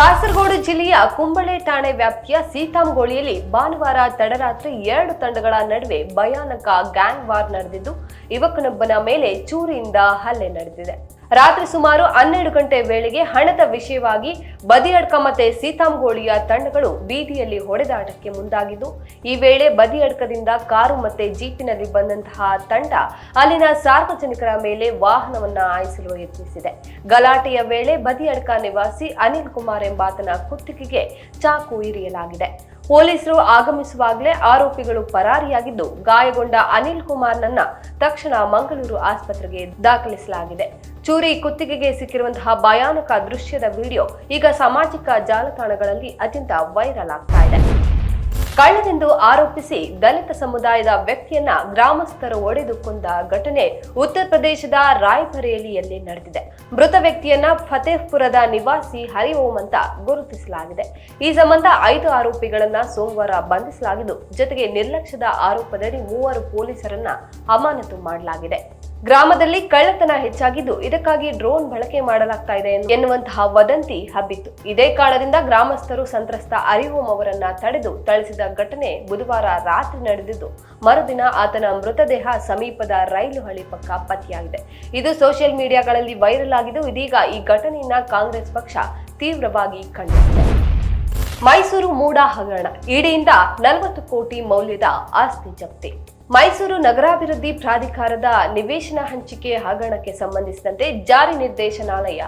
ಕಾಸರಗೋಡು ಜಿಲ್ಲೆಯ ಕುಂಬಳೆ ಠಾಣೆ ವ್ಯಾಪ್ತಿಯ ಸೀತಾಂಗೋಳಿಯಲ್ಲಿ ಭಾನುವಾರ ತಡರಾತ್ರಿ ಎರಡು ತಂಡಗಳ ನಡುವೆ ಭಯಾನಕ ಗ್ಯಾಂಗ್ ವಾರ್ ನಡೆದಿದ್ದು, ಯುವಕನೊಬ್ಬನ ಮೇಲೆ ಚೂರಿಯಿಂದ ಹಲ್ಲೆ ನಡೆದಿದೆ. ರಾತ್ರಿ ಸುಮಾರು ಹನ್ನೆರಡು ಗಂಟೆ ವೇಳೆಗೆ ಹಣದ ವಿಷಯವಾಗಿ ಬದಿಯಡ್ಕ ಮತ್ತೆ ಸೀತಾಂಗೋಳಿಯ ತಂಡಗಳು ಬೀದಿಯಲ್ಲಿ ಹೊಡೆದಾಟಕ್ಕೆ ಮುಂದಾಗಿದ್ದು, ಈ ವೇಳೆ ಬದಿಯಡ್ಕದಿಂದ ಕಾರು ಮತ್ತೆ ಜೀಪಿನಲ್ಲಿ ಬಂದಂತಹ ತಂಡ ಅಲ್ಲಿನ ಸಾರ್ವಜನಿಕರ ಮೇಲೆ ವಾಹನವನ್ನ ಆಯಿಸಲು ಯತ್ನಿಸಿದೆ. ಗಲಾಟೆಯ ವೇಳೆ ಬದಿಯಡ್ಕ ನಿವಾಸಿ ಅನಿಲ್ ಕುಮಾರ್ ಎಂಬಾತನ ಕುತ್ತಿಗೆಗೆ ಚಾಕು ಇರಿಯಲಾಗಿದೆ. ಪೊಲೀಸರು ಆಗಮಿಸುವಾಗಲೇ ಆರೋಪಿಗಳು ಪರಾರಿಯಾಗಿದ್ದು, ಗಾಯಗೊಂಡ ಅನಿಲ್ ಕುಮಾರ್ನನ್ನ ತಕ್ಷಣ ಮಂಗಳೂರು ಆಸ್ಪತ್ರೆಗೆ ದಾಖಲಿಸಲಾಗಿದೆ. ಚೂರಿ ಕುತ್ತಿಗೆಗೆ ಸಿಕ್ಕಿರುವಂತಹ ಭಯಾನಕ ದೃಶ್ಯದ ವಿಡಿಯೋ ಈಗ ಸಾಮಾಜಿಕ ಜಾಲತಾಣಗಳಲ್ಲಿ ಅತ್ಯಂತ ವೈರಲ್ ಆಗ್ತಾ ಇದೆ. ಕಳ್ಳನೆಂದು ಆರೋಪಿಸಿ ದಲಿತ ಸಮುದಾಯದ ವ್ಯಕ್ತಿಯನ್ನ ಗ್ರಾಮಸ್ಥರು ಒಡೆದು ಕೊಂದ ಘಟನೆ ಉತ್ತರ ಪ್ರದೇಶದ ರಾಯ್ಬರೇಲಿಯಲ್ಲಿ ನಡೆದಿದೆ. ಮೃತ ವ್ಯಕ್ತಿಯನ್ನ ಫತೇಹ್ಪುರದ ನಿವಾಸಿ ಹರಿಓಂ ಅಂತ ಗುರುತಿಸಲಾಗಿದೆ. ಈ ಸಂಬಂಧ ಐದು ಆರೋಪಿಗಳನ್ನ ಸೋಮವಾರ ಬಂಧಿಸಲಾಗಿದ್ದು, ಜೊತೆಗೆ ನಿರ್ಲಕ್ಷ್ಯದ ಆರೋಪದಡಿ ಮೂವರು ಪೊಲೀಸರನ್ನ ಅಮಾನತು ಮಾಡಲಾಗಿದೆ. ಗ್ರಾಮದಲ್ಲಿ ಕಳ್ಳತನ ಹೆಚ್ಚಾಗಿದ್ದು, ಇದಕ್ಕಾಗಿ ಡ್ರೋನ್ ಬಳಕೆ ಮಾಡಲಾಗ್ತಾ ಇದೆ ಎನ್ನುವಂತಹ ವದಂತಿ ಹಬ್ಬಿತ್ತು. ಇದೇ ಕಾರಣದಿಂದ ಗ್ರಾಮಸ್ಥರು ಸಂತ್ರಸ್ತ ಅರಿವೋಂ ಅವರನ್ನ ತಡೆದು ಥಳಿಸಿದ ಘಟನೆ ಬುಧವಾರ ರಾತ್ರಿ ನಡೆದಿದ್ದು ಮರುದಿನ ಆತನ ಮೃತದೇಹ ಸಮೀಪದ ರೈಲು ಹಳಿ ಪಕ್ಕ ಪತ್ತೆಯಾಗಿದೆ. ಇದು ಸೋಷಿಯಲ್ ಮೀಡಿಯಾಗಳಲ್ಲಿ ವೈರಲ್ ಆಗಿದ್ದು, ಇದೀಗ ಈ ಘಟನೆಯನ್ನ ಕಾಂಗ್ರೆಸ್ ಪಕ್ಷ ತೀವ್ರವಾಗಿ ಖಂಡಿಸಿದೆ. ಮೈಸೂರು ಮೂಡ ಹಗರಣ ಇಡಿಯಿಂದ ನಲವತ್ತು ಕೋಟಿ ಮೌಲ್ಯದ ಆಸ್ತಿ ಜಪ್ತಿ. ಮೈಸೂರು ನಗರಾಭಿವೃದ್ಧಿ ಪ್ರಾಧಿಕಾರದ ನಿವೇಶನ ಹಂಚಿಕೆ ಹಗರಣಕ್ಕೆ ಸಂಬಂಧಿಸಿದಂತೆ ಜಾರಿ ನಿರ್ದೇಶನಾಲಯ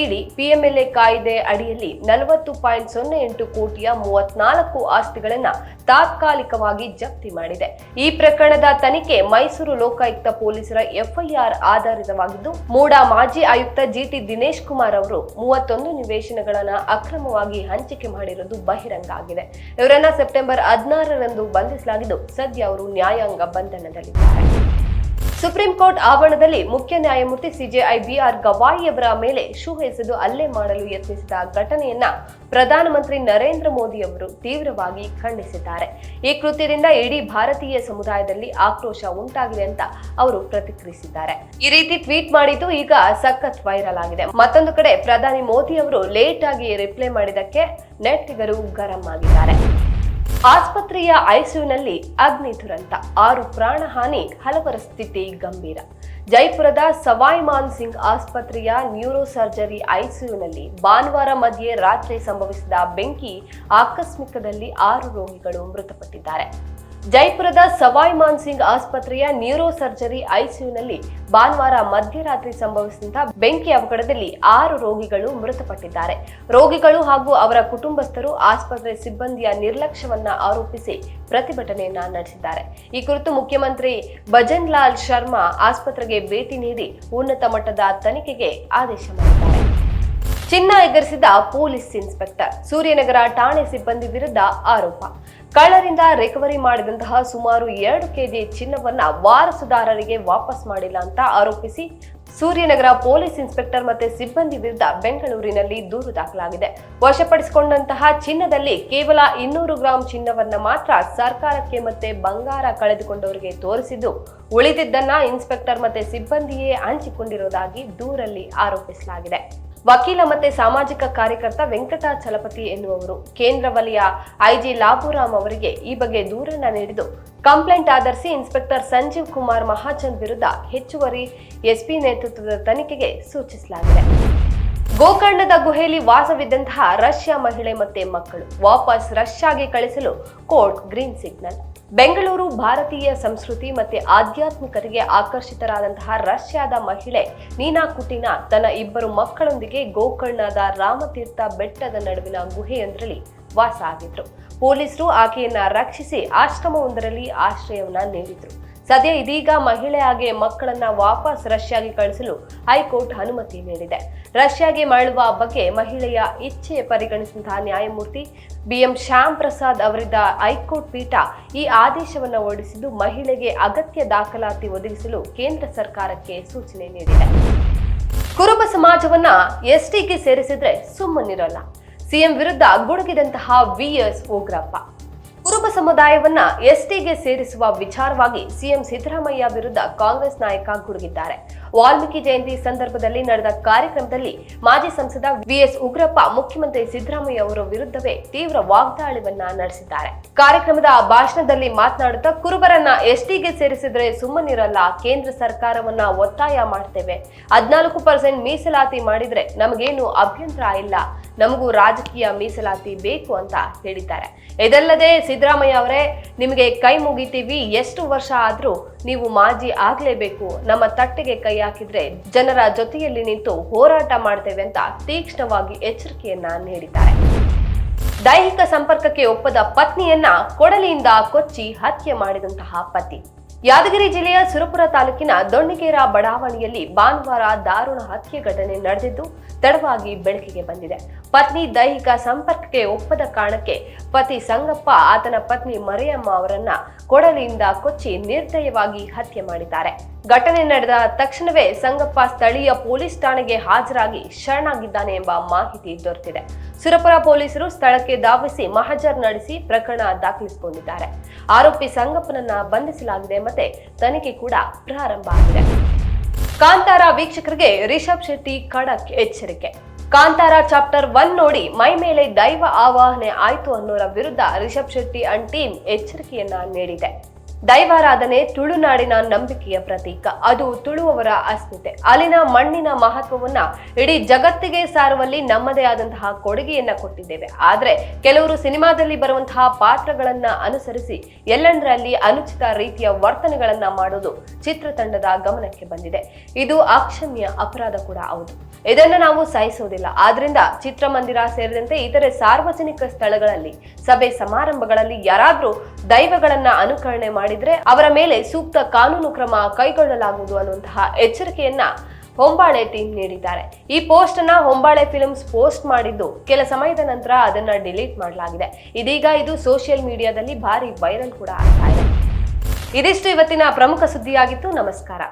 ಇಡಿ ಪಿಎಂಎಲ್ಎ ಕಾಯ್ದೆ ಅಡಿಯಲ್ಲಿ ನಲವತ್ತು ಪಾಯಿಂಟ್ ಸೊನ್ನೆ ಎಂಟು ಕೋಟಿಯ ಮೂವತ್ನಾಲ್ಕು ಆಸ್ತಿಗಳನ್ನು ತಾತ್ಕಾಲಿಕವಾಗಿ ಜಪ್ತಿ ಮಾಡಿದೆ. ಈ ಪ್ರಕರಣದ ತನಿಖೆ ಮೈಸೂರು ಲೋಕಾಯುಕ್ತ ಪೊಲೀಸರ ಎಫ್ಐಆರ್ ಆಧಾರಿತವಾಗಿದ್ದು, ಮೂಡಾ ಮಾಜಿ ಆಯುಕ್ತ ಜಿಟಿ ದಿನೇಶ್ ಕುಮಾರ್ ಅವರು ಮೂವತ್ತೊಂದು ನಿವೇಶನಗಳನ್ನ ಅಕ್ರಮವಾಗಿ ಹಂಚಿಕೆ ಮಾಡಿರುವುದು ಬಹಿರಂಗ ಆಗಿದೆ. ಇವರನ್ನ ಸೆಪ್ಟೆಂಬರ್ ಹದಿನಾರರಂದು ಬಂಧಿಸಲಾಗಿದ್ದು, ಸದ್ಯ ಅವರು ನ್ಯಾಯಾಂಗ ಬಂಧನದಲ್ಲಿದ್ದಾರೆ. ಸುಪ್ರೀಂ ಕೋರ್ಟ್ ಆವರಣದಲ್ಲಿ ಮುಖ್ಯ ನ್ಯಾಯಮೂರ್ತಿ ಸಿಜೆಐ ಬಿಆರ್ ಗವಾಯಿ ಅವರ ಮೇಲೆ ಶೂ ಎಸೆದು ಹಲ್ಲೆ ಮಾಡಲು ಯತ್ನಿಸಿದ ಘಟನೆಯನ್ನ ಪ್ರಧಾನಮಂತ್ರಿ ನರೇಂದ್ರ ಮೋದಿ ಅವರು ತೀವ್ರವಾಗಿ ಖಂಡಿಸಿದ್ದಾರೆ. ಈ ಕೃತ್ಯದಿಂದ ಇಡೀ ಭಾರತೀಯ ಸಮುದಾಯದಲ್ಲಿ ಆಕ್ರೋಶ ಉಂಟಾಗಿದೆ ಅಂತ ಅವರು ಪ್ರತಿಕ್ರಿಯಿಸಿದ್ದಾರೆ. ಈ ರೀತಿ ಟ್ವೀಟ್ ಮಾಡಿದ್ದು ಈಗ ಸಖತ್ ವೈರಲ್ ಆಗಿದೆ. ಮತ್ತೊಂದು ಕಡೆ ಪ್ರಧಾನಿ ಮೋದಿ ಅವರು ಲೇಟ್ ಆಗಿ ರಿಪ್ಲೈ ಮಾಡಿದಕ್ಕೆ ನೆಟ್ಟಿಗರು ಗರಂ ಆಗಿದ್ದಾರೆ. ಆಸ್ಪತ್ರೆಯ ಐಸಿಯುನಲ್ಲಿ ಅಗ್ನಿ ದುರಂತ. ಆರು ಪ್ರಾಣಹಾನಿ ಹಲವರ ಸ್ಥಿತಿ ಗಂಭೀರ. ಜೈಪುರದ ಸವಾಯ್ ಮಾನ್ ಸಿಂಗ್ ಆಸ್ಪತ್ರೆಯ ನ್ಯೂರೋ ಸರ್ಜರಿ ಐಸಿಯುನಲ್ಲಿ ಭಾನುವಾರ ಮಧ್ಯೆ ರಾತ್ರಿ ಸಂಭವಿಸಿದ ಬೆಂಕಿ ಆಕಸ್ಮಿಕದಲ್ಲಿ ಆರು ರೋಗಿಗಳು ಮೃತಪಟ್ಟಿದ್ದಾರೆ. ಜೈಪುರದ ಸವಾಯ್ ಮಾನ್ ಸಿಂಗ್ ಆಸ್ಪತ್ರೆಯ ನ್ಯೂರೋ ಸರ್ಜರಿ ಐಸಿಯುನಲ್ಲಿ ಭಾನುವಾರ ಮಧ್ಯರಾತ್ರಿ ಸಂಭವಿಸಿದ ಬೆಂಕಿ ಅವಘಡದಲ್ಲಿ ಆರು ರೋಗಿಗಳು ಮೃತಪಟ್ಟಿದ್ದಾರೆ. ರೋಗಿಗಳು ಹಾಗೂ ಅವರ ಕುಟುಂಬಸ್ಥರು ಆಸ್ಪತ್ರೆ ಸಿಬ್ಬಂದಿಯ ನಿರ್ಲಕ್ಷ್ಯವನ್ನ ಆರೋಪಿಸಿ ಪ್ರತಿಭಟನೆಯನ್ನ ನಡೆಸಿದ್ದಾರೆ. ಈ ಕುರಿತು ಮುಖ್ಯಮಂತ್ರಿ ಭಜನ್ ಲಾಲ್ ಶರ್ಮಾ ಆಸ್ಪತ್ರೆಗೆ ಭೇಟಿ ನೀಡಿ ಉನ್ನತ ಮಟ್ಟದ ತನಿಖೆಗೆ ಆದೇಶ ಮಾಡಿದ್ದಾರೆ. ಚಿನ್ನ ಎಗರಿಸಿದ ಪೊಲೀಸ್ ಇನ್ಸ್ಪೆಕ್ಟರ್, ಸೂರ್ಯನಗರ ಠಾಣೆ ಸಿಬ್ಬಂದಿ ವಿರುದ್ಧ ಆರೋಪ. ಕಳ್ಳರಿಂದ ರಿಕವರಿ ಮಾಡಿದಂತಹ ಸುಮಾರು ಎರಡು ಕೆಜಿ ಚಿನ್ನವನ್ನ ವಾರಸುದಾರರಿಗೆ ವಾಪಸ್ ಮಾಡಿಲ್ಲ ಅಂತ ಆರೋಪಿಸಿ ಸೂರ್ಯನಗರ ಪೊಲೀಸ್ ಇನ್ಸ್ಪೆಕ್ಟರ್ ಮತ್ತೆ ಸಿಬ್ಬಂದಿ ವಿರುದ್ಧ ಬೆಂಗಳೂರಿನಲ್ಲಿ ದೂರು ದಾಖಲಾಗಿದೆ. ವಶಪಡಿಸಿಕೊಂಡಂತಹ ಚಿನ್ನದಲ್ಲಿ ಕೇವಲ ಇನ್ನೂರು ಗ್ರಾಂ ಚಿನ್ನವನ್ನ ಮಾತ್ರ ಸರ್ಕಾರಕ್ಕೆ ಮತ್ತೆ ಬಂಗಾರ ಕಳೆದುಕೊಂಡವರಿಗೆ ತೋರಿಸಿದ್ದು, ಉಳಿದಿದ್ದನ್ನ ಇನ್ಸ್ಪೆಕ್ಟರ್ ಮತ್ತೆ ಸಿಬ್ಬಂದಿಯೇ ಹಂಚಿಕೊಂಡಿರುವುದಾಗಿ ದೂರಲ್ಲಿ ಆರೋಪಿಸಲಾಗಿದೆ. ವಕೀಲ ಮತ್ತೆ ಸಾಮಾಜಿಕ ಕಾರ್ಯಕರ್ತ ವೆಂಕಟಾಚಲಪತಿ ಎನ್ನುವವರು. ಕೇಂದ್ರ ವಲಯ ಐಜಿ ಲಾಭುರಾಮ್ ಅವರಿಗೆ ಈ ಬಗ್ಗೆ ದೂರನ್ನ ನೀಡಿದ್ದು. ಕಂಪ್ಲೇಂಟ್ ಆಧರಿಸಿ ಇನ್ಸ್ಪೆಕ್ಟರ್ ಸಂಜೀವ್ ಕುಮಾರ್ ಮಹಾಜನ್ ವಿರುದ್ಧ ಹೆಚ್ಚುವರಿ ಎಸ್ಪಿ ನೇತೃತ್ವದ ತನಿಖೆಗೆ ಸೂಚಿಸಲಾಗಿದೆ. ಗೋಕರ್ಣದ ಗುಹೆಯಲ್ಲಿ ವಾಸವಿದ್ದಂತಹ ರಷ್ಯಾ ಮಹಿಳೆ ಮತ್ತೆ ಮಕ್ಕಳು ವಾಪಸ್ ರಷ್ಯಾಗೆ ಕಳಿಸಲು ಕೋರ್ಟ್ ಗ್ರೀನ್ ಸಿಗ್ನಲ್. ಬೆಂಗಳೂರು ಭಾರತೀಯ ಸಂಸ್ಕೃತಿ ಮತ್ತೆ ಆಧ್ಯಾತ್ಮಿಕತೆಗೆ ಆಕರ್ಷಿತರಾದಂತಹ ರಷ್ಯಾದ ಮಹಿಳೆ ನೀನಾ ಕುಟಿನಾ ತನ್ನ ಇಬ್ಬರು ಮಕ್ಕಳೊಂದಿಗೆ ಗೋಕರ್ಣದ ರಾಮತೀರ್ಥ ಬೆಟ್ಟದ ನಡುವಿನ ಗುಹೆಯೊಂದರಲ್ಲಿ ವಾಸ ಆಗಿದ್ರು ಪೊಲೀಸರು ಆಕೆಯನ್ನ ರಕ್ಷಿಸಿ ಆಶ್ರಮವೊಂದರಲ್ಲಿ ಆಶ್ರಯವನ್ನ ನೀಡಿದ್ರು. ಸದ್ಯ ಇದೀಗ ಮಹಿಳೆ ಹಾಗೆ ಮಕ್ಕಳನ್ನ ವಾಪಸ್ ರಷ್ಯಾಗೆ ಕಳಿಸಲು ಹೈಕೋರ್ಟ್ ಅನುಮತಿ ನೀಡಿದೆ. ರಷ್ಯಾಗೆ ಮರಳುವ ಬಗ್ಗೆ ಮಹಿಳೆಯ ಇಚ್ಛೆ ಪರಿಗಣಿಸಿದ ನ್ಯಾಯಮೂರ್ತಿ ಬಿಎಂ ಶ್ಯಾಮ್ ಪ್ರಸಾದ್ ಅವರಿದ್ದ ಹೈಕೋರ್ಟ್ ಪೀಠ ಈ ಆದೇಶವನ್ನು ಹೊರಡಿಸಿದ್ದು, ಮಹಿಳೆಗೆ ಅಗತ್ಯ ದಾಖಲಾತಿ ಒದಗಿಸಲು ಕೇಂದ್ರ ಸರ್ಕಾರಕ್ಕೆ ಸೂಚನೆ ನೀಡಿದೆ. ಕುರುಬ ಸಮಾಜವನ್ನ ಎಸ್ಟಿಗೆ ಸೇರಿಸಿದ್ರೆ ಸುಮ್ಮನಿರಲ್ಲ. ಸಿಎಂ ವಿರುದ್ಧ ಗುಡುಗಿದಂತಹ ವಿಎಸ್ ಉಗ್ರಪ್ಪ. ಕುರುಬ ಸಮುದಾಯವನ್ನ ಎಸ್ಟಿಗೆ ಸೇರಿಸುವ ವಿಚಾರವಾಗಿ ಸಿಎಂ ಸಿದ್ದರಾಮಯ್ಯ ವಿರುದ್ಧ ಕಾಂಗ್ರೆಸ್ ನಾಯಕ ಗುಡುಗಿದ್ದಾರೆ. ವಾಲ್ಮೀಕಿ ಜಯಂತಿ ಸಂದರ್ಭದಲ್ಲಿ ನಡೆದ ಕಾರ್ಯಕ್ರಮದಲ್ಲಿ ಮಾಜಿ ಸಂಸದ ವಿಎಸ್ ಉಗ್ರಪ್ಪ, ಮುಖ್ಯಮಂತ್ರಿ ಸಿದ್ದರಾಮಯ್ಯ ಅವರ ವಿರುದ್ಧವೇ ತೀವ್ರ ವಾಗ್ದಾಳಿವನ್ನ ನಡೆಸಿದ್ದಾರೆ. ಕಾರ್ಯಕ್ರಮದ ಭಾಷಣದಲ್ಲಿ ಮಾತನಾಡುತ್ತಾ ಕುರುಬರನ್ನ ಎಸ್ಟಿಗೆ ಸೇರಿಸಿದ್ರೆ ಸುಮ್ಮನಿರಲ್ಲ, ಕೇಂದ್ರ ಸರ್ಕಾರವನ್ನ ಒತ್ತಾಯ ಮಾಡ್ತೇವೆ. ಹದಿನಾಲ್ಕು ಪರ್ಸೆಂಟ್ ಮೀಸಲಾತಿ ಮಾಡಿದ್ರೆ ನಮಗೇನು ಅಭ್ಯಂತರ ಇಲ್ಲ. ನಮಗೂ ರಾಜಕೀಯ ಮೀಸಲಾತಿ ಬೇಕು ಅಂತ ಹೇಳಿದ್ದಾರೆ. ಇದಲ್ಲದೆ ಸಿದ್ದರಾಮಯ್ಯ ಅವರೇ, ನಿಮಗೆ ಕೈ ಮುಗಿತೀವಿ, ಎಷ್ಟು ವರ್ಷ ಆದ್ರೂ ನೀವು ಮಾಜಿ ಆಗ್ಲೇಬೇಕು. ನಮ್ಮ ತಟ್ಟೆಗೆ ಕೈ ಹಾಕಿದ್ರೆ ಜನರ ಜೊತೆಯಲ್ಲಿ ನಿಂತು ಹೋರಾಟ ಮಾಡ್ತೇವೆ ಅಂತ ತೀಕ್ಷ್ಣವಾಗಿ ಎಚ್ಚರಿಕೆಯನ್ನ ನೀಡಿದ್ದಾರೆ. ದೈಹಿಕ ಸಂಪರ್ಕಕ್ಕೆ ಒಪ್ಪದ ಪತ್ನಿಯನ್ನ ಕೊಡಲಿಯಿಂದ ಕೊಚ್ಚಿ ಹತ್ಯೆ ಮಾಡಿದಂತಹ ಪತಿ. ಯಾದಗಿರಿ ಜಿಲ್ಲೆಯ ಸುರಪುರ ತಾಲೂಕಿನ ದೊಣ್ಣಿಗೇರ ಬಡಾವಣೆಯಲ್ಲಿ ಭಾನುವಾರ ದಾರುಣ ಹತ್ಯೆ ಘಟನೆ ನಡೆದಿದ್ದು, ತಡವಾಗಿ ಬೆಳಕಿಗೆ ಬಂದಿದೆ. ಪತ್ನಿ ದೈಹಿಕ ಸಂಪರ್ಕಕ್ಕೆ ಒಪ್ಪದ ಕಾರಣಕ್ಕೆ ಪತಿ ಸಂಗಪ್ಪ, ಆತನ ಪತ್ನಿ ಮರಿಯಮ್ಮ ಅವರನ್ನ ಕೊಡಲಿಯಿಂದ ಕೊಚ್ಚಿ ನಿರ್ದಯವಾಗಿ ಹತ್ಯೆ ಮಾಡಿದ್ದಾರೆ. ಘಟನೆ ನಡೆದ ತಕ್ಷಣವೇ ಸಂಗಪ್ಪ ಸ್ಥಳೀಯ ಪೊಲೀಸ್ ಠಾಣೆಗೆ ಹಾಜರಾಗಿ ಶರಣಾಗಿದ್ದಾನೆ ಎಂಬ ಮಾಹಿತಿ ದೊರೆತಿದೆ. ಸುರಪುರ ಪೊಲೀಸರು ಸ್ಥಳಕ್ಕೆ ಧಾವಿಸಿ ಮಹಜರ್ ನಡೆಸಿ ಪ್ರಕರಣ ದಾಖಲಿಸಿಕೊಂಡಿದ್ದಾರೆ. ಆರೋಪಿ ಸಂಗಪ್ಪನನ್ನ ಬಂಧಿಸಲಾಗಿದೆ ಮತ್ತೆ ತನಿಖೆ ಕೂಡ ಪ್ರಾರಂಭ ಆಗಿದೆ. ಕಾಂತಾರ ವೀಕ್ಷಕರಿಗೆ ರಿಷಬ್ ಶೆಟ್ಟಿ ಖಡಕ್ ಎಚ್ಚರಿಕೆ. ಕಾಂತಾರ ಚಾಪ್ಟರ್ ಒನ್ ನೋಡಿ ಮೈ ಮೇಲೆ ದೈವ ಆವಾಹನೆ ಆಯ್ತು ಅನ್ನೋರ ವಿರುದ್ಧ ರಿಷಬ್ ಶೆಟ್ಟಿ ಅಂಡ್ ಟೀಮ್ ಎಚ್ಚರಿಕೆಯನ್ನ ನೀಡಿದೆ. ದೈವಾರಾಧನೆ ತುಳುನಾಡಿನ ನಂಬಿಕೆಯ ಪ್ರತೀಕ. ಅದು ತುಳುವವರ ಅಸ್ಮಿತೆ ಅಲ್ಲಿನ ಮಣ್ಣಿನ ಮಹತ್ವವನ್ನ ಇಡೀ ಜಗತ್ತಿಗೆ ಸಾರುವಲ್ಲಿ ನಮ್ಮದೇ ಆದಂತಹ ಕೊಡುಗೆಯನ್ನ ಕೊಟ್ಟಿದ್ದೇವೆ. ಆದ್ರೆ ಕೆಲವರು ಸಿನಿಮಾದಲ್ಲಿ ಬರುವಂತಹ ಪಾತ್ರಗಳನ್ನ ಅನುಸರಿಸಿ ಎಲ್ಲೆಂದರಲ್ಲಿ ಅನುಚಿತ ರೀತಿಯ ವರ್ತನೆಗಳನ್ನ ಮಾಡೋದು ಚಿತ್ರತಂಡದ ಗಮನಕ್ಕೆ ಬಂದಿದೆ. ಇದು ಅಕ್ಷಮ್ಯ ಅಪರಾಧ ಕೂಡ ಹೌದು. ಇದನ್ನ ನಾವು ಸಹಿಸುವುದಿಲ್ಲ. ಆದ್ರಿಂದ ಚಿತ್ರಮಂದಿರ ಸೇರಿದಂತೆ ಇತರೆ ಸಾರ್ವಜನಿಕ ಸ್ಥಳಗಳಲ್ಲಿ, ಸಭೆ ಸಮಾರಂಭಗಳಲ್ಲಿ ಯಾರಾದರೂ ದೈವಗಳನ್ನ ಅನುಕರಣೆ ಮಾಡಿದ್ರೆ ಅವರ ಮೇಲೆ ಸೂಕ್ತ ಕಾನೂನು ಕ್ರಮ ಕೈಗೊಳ್ಳಲಾಗುವುದು ಅನ್ನುವಂತಹ ಎಚ್ಚರಿಕೆಯನ್ನ ಹೊಂಬಾಳೆ ಟೀಮ್ ನೀಡಿದ್ದಾರೆ. ಈ ಪೋಸ್ಟ್ ಅನ್ನ ಹೊಂಬಾಳೆ ಫಿಲ್ಮ್ಸ್ ಪೋಸ್ಟ್ ಮಾಡಿದ್ದು ಕೆಲ ಸಮಯದ ನಂತರ ಅದನ್ನ ಡಿಲೀಟ್ ಮಾಡಲಾಗಿದೆ. ಇದೀಗ ಇದು ಸೋಷಿಯಲ್ ಮೀಡಿಯಾದಲ್ಲಿ ಭಾರಿ ವೈರಲ್ ಕೂಡ ಆಗ್ತಾ ಇದೆ. ಇದಿಷ್ಟು ಇವತ್ತಿನ ಪ್ರಮುಖ ಸುದ್ದಿಯಾಗಿತ್ತು. ನಮಸ್ಕಾರ.